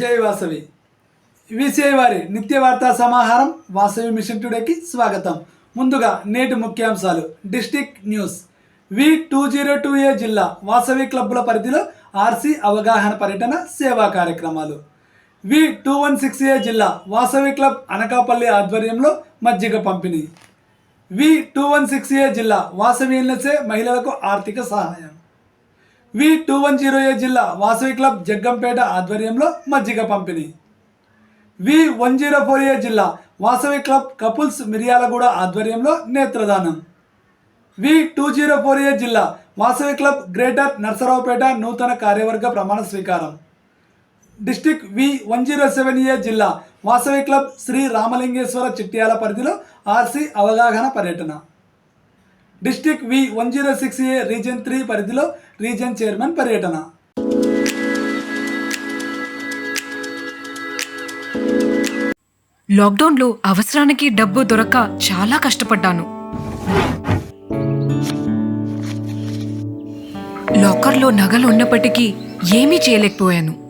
జై వాసవి. విసిఐ వారి నిత్య వార్తా సమాహారం వాసవి మిషన్ టుడేకి స్వాగతం. ముందుగా నేటి ముఖ్యాంశాలు. District news. V two zero two A జిల్లా వాసవి క్లబ్బుల పరిధిలో ఆర్సీ అవగాహన పర్యటన సేవా కార్యక్రమాలు. V two one six A జిల్లా వాసవి క్లబ్ అనకాపల్లి ఆధ్వర్యంలో మజ్జిగ పంపిణీ. V two one six A జిల్లా వాసవి ఎన్ఎస్ఏ మహిళలకు ఆర్థిక సహాయం. V two one zero A జిల్లా వాసవి క్లబ్ జగ్గంపేట ఆధ్వర్యంలో మజ్జిగ పంపిణీ. V one zero four A జిల్లా వాసవి క్లబ్ కపుల్స్ మిర్యాలగూడ ఆధ్వర్యంలో నేత్రదానం. V two zero four A జిల్లా వాసవి క్లబ్ గ్రేటర్ నర్సరావుపేట నూతన కార్యవర్గ ప్రమాణ స్వీకారం. District V one zero seven A జిల్లా వాసవి క్లబ్ శ్రీ రామలింగేశ్వర చిట్యాల పరిధిలో ఆర్సీ అవగాహన పర్యటన. District V one zero six A region three పరిధిలో రీజన్ చైర్మన్ పర్యటన. లాక్డౌన్లో అవసరానికి డబ్బు దొరక్క చాలా కష్టపడ్డాను. లాకర్లో నగలు ఉన్నప్పటికీ ఏమీ చేయలేకపోయాను.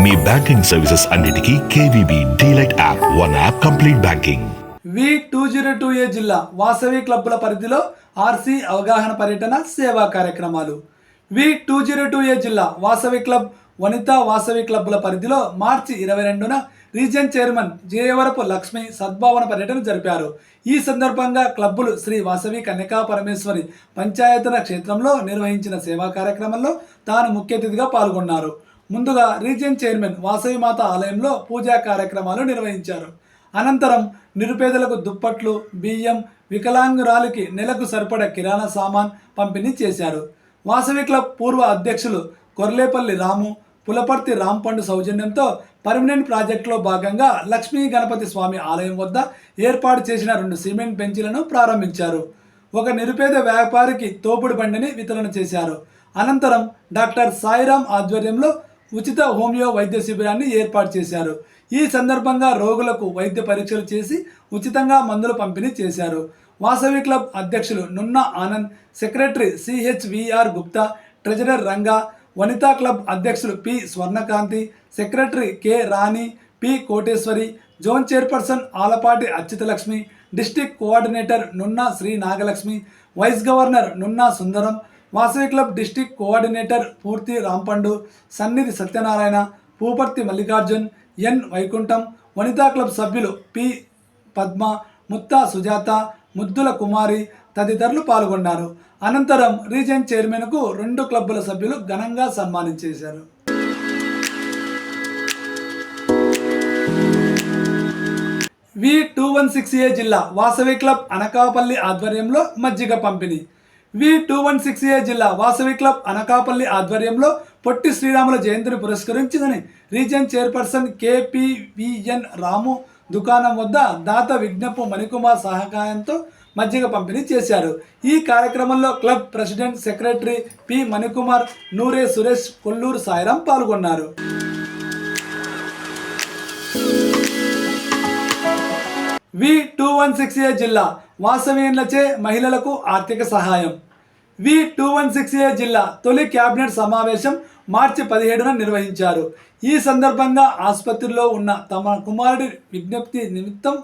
మీ బ్యాంకింగ్ సర్వీసెస్ అన్నిటికీ KVB DLite app one app complete banking. V two zero two A జిల్లా వాసవి క్లబ్బుల పరిధిలో ఆర్సీ అవగాహన పర్యటన సేవా కార్యక్రమాలు. V two zero two A జిల్లా వాసవి క్లబ్ వనితా వాసవి క్లబ్బుల పరిధిలో మార్చి ఇరవై రెండున రీజన్ చైర్మన్ జయవరపు లక్ష్మి సద్భావన పర్యటన జరిపారు. ఈ సందర్భంగా క్లబ్బులు శ్రీ వాసవి కన్యకా పరమేశ్వరి పంచాయతన క్షేత్రంలో నిర్వహించిన సేవా కార్యక్రమంలో తాను ముఖ్య అతిథిగా పాల్గొన్నారు. ముందుగా రీజియన్ చైర్మన్ వాసవి మాత ఆలయంలో పూజా కార్యక్రమాలు నిర్వహించారు. అనంతరం నిరుపేదలకు దుప్పట్లు బియ్యం వికలాంగురాలికి నెలకు సరిపడ కిరాణా సామాన్ పంపిణీ చేశారు. వాసవి క్లబ్ పూర్వ అధ్యక్షులు కొర్లేపల్లి రాము పులపర్తి రాంపండు సౌజన్యంతో పర్మనెంట్ ప్రాజెక్టులో భాగంగా లక్ష్మీ గణపతి స్వామి ఆలయం వద్ద ఏర్పాటు చేసిన రెండు సిమెంట్ బెంచీలను ప్రారంభించారు. ఒక నిరుపేద వ్యాపారికి తోపుడు బండిని వితరణ చేశారు. అనంతరం డాక్టర్ సాయిరాం ఆధ్వర్యంలో ఉచిత హోమియో వైద్య శిబిరాన్ని ఏర్పాటు చేశారు. ఈ సందర్భంగా రోగులకు వైద్య పరీక్షలు చేసి ఉచితంగా మందులు పంపిణీ చేశారు. వాసవి క్లబ్ అధ్యక్షులు Nunna Anand secretary CHVR Gupta treasurer Ranga Vanitha club అధ్యక్షులు P Swarnakanthi secretary K Rani P Koteswari zone chairperson Alapati Achyutalakshmi district coordinator Nunna Sri Nagalakshmi vice governor Nunna Sundaram Vasavi club district coordinator Purthi Rampandu Sannidhi Satyanarayana Puparthi Mallikarjun N Vaikuntham Vanitha club సభ్యులు P Padma Mutta Sujatha Muddula Kumari తదితరులు పాల్గొన్నారు. అనంతరం reason చైర్మన్కు రెండు క్లబ్బుల సభ్యులు ఘనంగా సన్మానించేశారు V two one six A జిల్లా Vasavi club Anakapalli ఆధ్వర్యంలో మజ్జిగ పంపిణీ. V two one six A జిల్లా వాసవి క్లబ్ అనకాపల్లి ఆధ్వర్యంలో పొట్టి శ్రీరాముల జయంతిని పురస్కరించిందని రీజన్ చైర్పర్సన్ కేపీవిఎన్ రాము దుకాణం వద్ద దాత విజ్ఞపు మణికుమార్ సహకారంతో మజ్జిగ పంపిణీ చేశారు. ఈ కార్యక్రమంలో club president secretary P Manikumar Noore Suresh Kolluru Sairam పాల్గొన్నారు. V two one six A జిల్లా వాసవేన్లచే మహిళలకు ఆర్థిక సహాయం. V two one six A జిల్లా తొలి కేబినెట్ సమావేశం మార్చి పదిహేడున నిర్వహించారు. ఈ సందర్భంగా ఆసుపత్రిలో ఉన్న తమ కుమారుడి విజ్ఞప్తి నిమిత్తం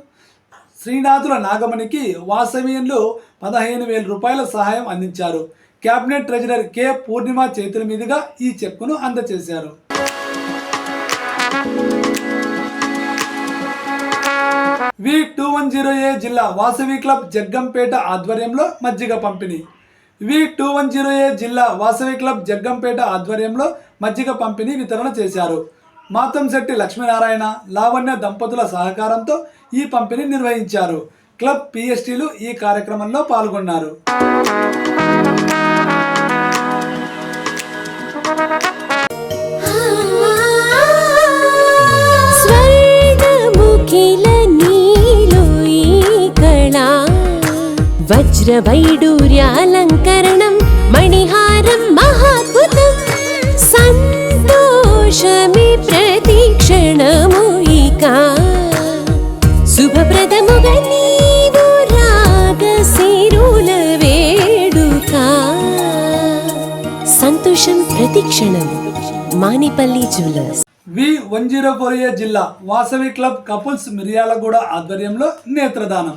శ్రీనాథుల నాగమణికి వాసవీయులు పదహైదు వేల రూపాయల సహాయం అందించారు. కేబినెట్ ట్రెజరర్ కె పూర్ణిమ చేతుల మీదుగా ఈ చెక్కును అందజేశారు V two one zero A జిల్లా వాసవి క్లబ్ జగ్గంపేట ఆధ్వర్యంలో మజ్జిగ పంపిణీ. V two one zero A జిల్లా వాసవి క్లబ్ జగ్గంపేట ఆధ్వర్యంలో మజ్జిగ పంపిణీ వితరణ చేశారు. మాతంశెట్టి లక్ష్మీనారాయణ లావణ్య దంపతుల సహకారంతో ఈ పంపిణీ నిర్వహించారు. క్లబ్ పిఎస్టీలు ఈ కార్యక్రమంలో పాల్గొన్నారు. वज्रवैडूर्यालङ्करणं मणिहारं महाद्भुतं सन्तोषमे प्रतीक्षणमुयिका శుభప్రదముగా నీవు రాగశిరుల వేడుక సంతోషం ప్రతిక్షణం Manipalli jewellers V one zero four A జిల్లా వాసవి క్లబ్ కపుల్స్ మిర్యాలగూడ ఆధ్వర్యంలో నేత్రదానం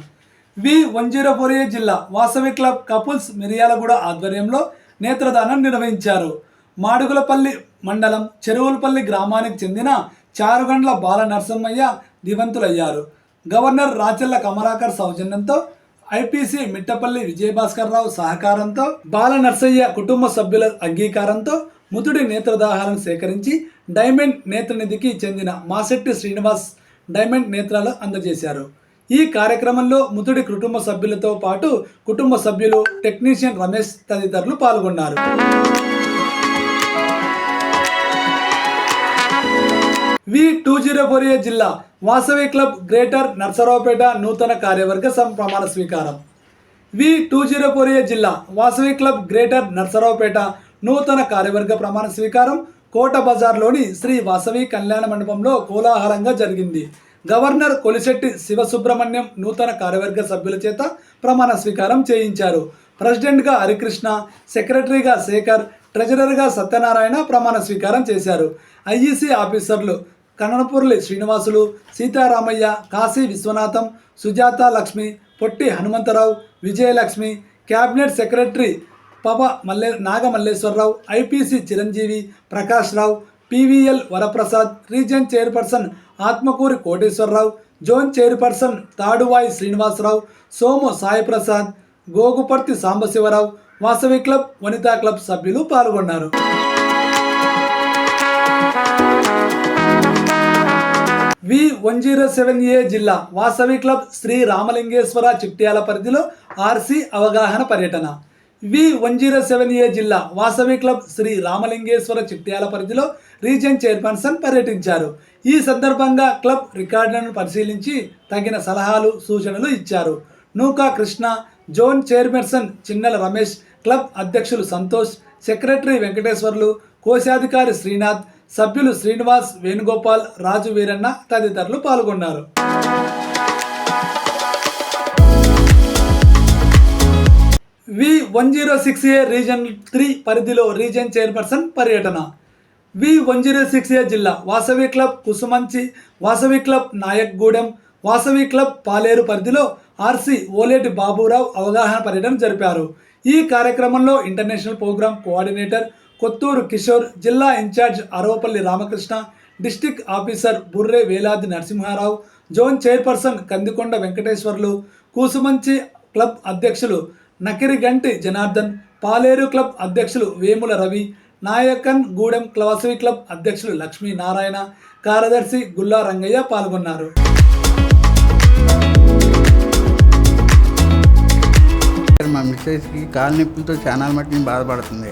V one zero four A జిల్లా వాసవి క్లబ్ కపుల్స్ మిరియాలగూడ ఆధ్వర్యంలో నేత్రదానం నిర్వహించారు. మాడుగులపల్లి మండలం చెరువులపల్లి గ్రామానికి చెందిన చారుగండ్ల బాల నరసింహయ్య దివంతులయ్యారు. గవర్నర్ రాచెల్ల కమలాకర్ సౌజన్యంతో ఐపీసీ మిట్టపల్లి విజయభాస్కర్ రావు సహకారంతో బాల నర్సయ్య కుటుంబ సభ్యుల అంగీకారంతో ముతుడి నేత్రదాహాలను సేకరించి డైమండ్ నేత్రనిధికి చెందిన మాసెట్టి శ్రీనివాస్ డైమండ్ నేత్రాలు అందజేశారు. ఈ కార్యక్రమంలో ముదుడి కుటుంబ సభ్యులతో పాటు కుటుంబ సభ్యులు టెక్నీషియన్ రమేష్ తదితరులు పాల్గొన్నారు. V two zero four A జిల్లా వాసవి క్లబ్ గ్రేటర్ నర్సరావుపేట నూతన కార్యవర్గ సం- ప్రమాణ స్వీకారం. V two zero four A జిల్లా వాసవి క్లబ్ గ్రేటర్ నర్సరావుపేట నూతన కార్యవర్గ ప్రమాణ స్వీకారం కోట బజార్లోని శ్రీ వాసవి కళ్యాణ మండపంలో కోలాహలంగా జరిగింది. గవర్నర్ కొలిశెట్టి శివసుబ్రహ్మణ్యం నూతన కార్యవర్గ సభ్యుల చేత ప్రమాణ స్వీకారం చేయించారు. ప్రెసిడెంట్గా హరికృష్ణ సెక్రటరీగా శేఖర్ ట్రెజరర్గా సత్యనారాయణ ప్రమాణ స్వీకారం చేశారు. ఐఈసీ ఆఫీసర్లు Kanapurli Srinivasulu Sitaramayya Kashi Viswanatham Sujatha Lakshmi Potti Hanumantharao Vijayalakshmi cabinet secretary పవ Malle Nagamalleswararao IPC Chiranjeevi Prakash Rao PVL Varaprasad region chairperson Atmakuri Koteswararao zone chairperson Taduvai Srinivasarao Somu Saiprasad Goguparthi Sambasivarao Vasavi club Vanitha club సభ్యులు పాల్గొన్నారు. V one zero seven A జిల్లా Vasavi club Sri Ramalingeswara Chityal పరిధిలో RC అవగాహన పర్యటన. V one zero seven A జిల్లా Vasavi club Sri Ramalingeswara Chityal పరిధిలో region chairperson పర్యటించారు. ఈ సందర్భంగా క్లబ్ రికార్డులను పరిశీలించి తగిన సలహాలు సూచనలు ఇచ్చారు. Nooka Krishna zone chairperson Chinnala Ramesh club అధ్యక్షులు సంతోష్ సెక్రటరీ వెంకటేశ్వర్లు కోశాధికారి శ్రీనాథ్ సభ్యులు శ్రీనివాస్ వేణుగోపాల్ రాజు వీరన్న తదితరులు పాల్గొన్నారు. V one zero six A region three పరిధిలో రీజన్ చైర్పర్సన్ పర్యటన. V one zero six A జిల్లా Vasavi club Kusumanchi Vasavi club Nayakgudem Vasavi club Paleru పరిధిలో RC Oleti Baburao అవగాహన పర్యటన జరిపారు. ఈ కార్యక్రమంలో international programme coordinator Kotturu Kishore జిల్లా in-charge Aravapalli Ramakrishna district officer Burre Veladi Narasimharao zone chairperson Kandikonda Venkateswarlu Kusumanchi club అధ్యక్షులు Nakiriganti Janardhan Paleru club అధ్యక్షులు వేముల రవి నాయకన్ గూడెం వాసవి క్లబ్ అధ్యక్షులు లక్ష్మీ నారాయణ కార్యదర్శి గుల్లా రంగయ్య పాల్గొన్నారు. మా మిస్సెస్కి కాలు నొప్పులతో చాలా మట్టి నేను బాధపడుతుంది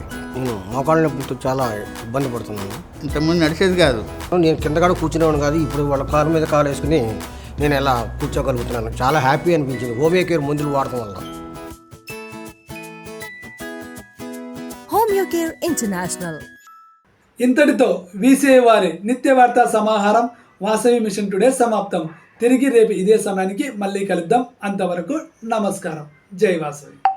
మోకాళ్ళ నొప్పులతో చాలా ఇబ్బంది పడుతున్నాను. ఇంతకుముందు నడిచేది కాదు. నేను కింద కూడా కూర్చునేవాడు కాదు ఇప్పుడు వాళ్ళ కారు మీద కాలు వేసుకుని నేను ఎలా కూర్చోగలుగుతున్నాను? చాలా హ్యాపీ అనిపించింది. హోమియో కేర్ మందులు వాడటం వల్ల. హోమియోకేర్ ఇంటర్నేషనల్ ఇంతటితో వీసీఐ వారి నిత్య వార్తా సమాహారం వాసవి మిషన్ టుడే సమాప్తం. తిరిగి రేపు ఇదే సమయానికి మళ్ళీ కలుద్దాం. అంతవరకు నమస్కారం. జై వాసవి.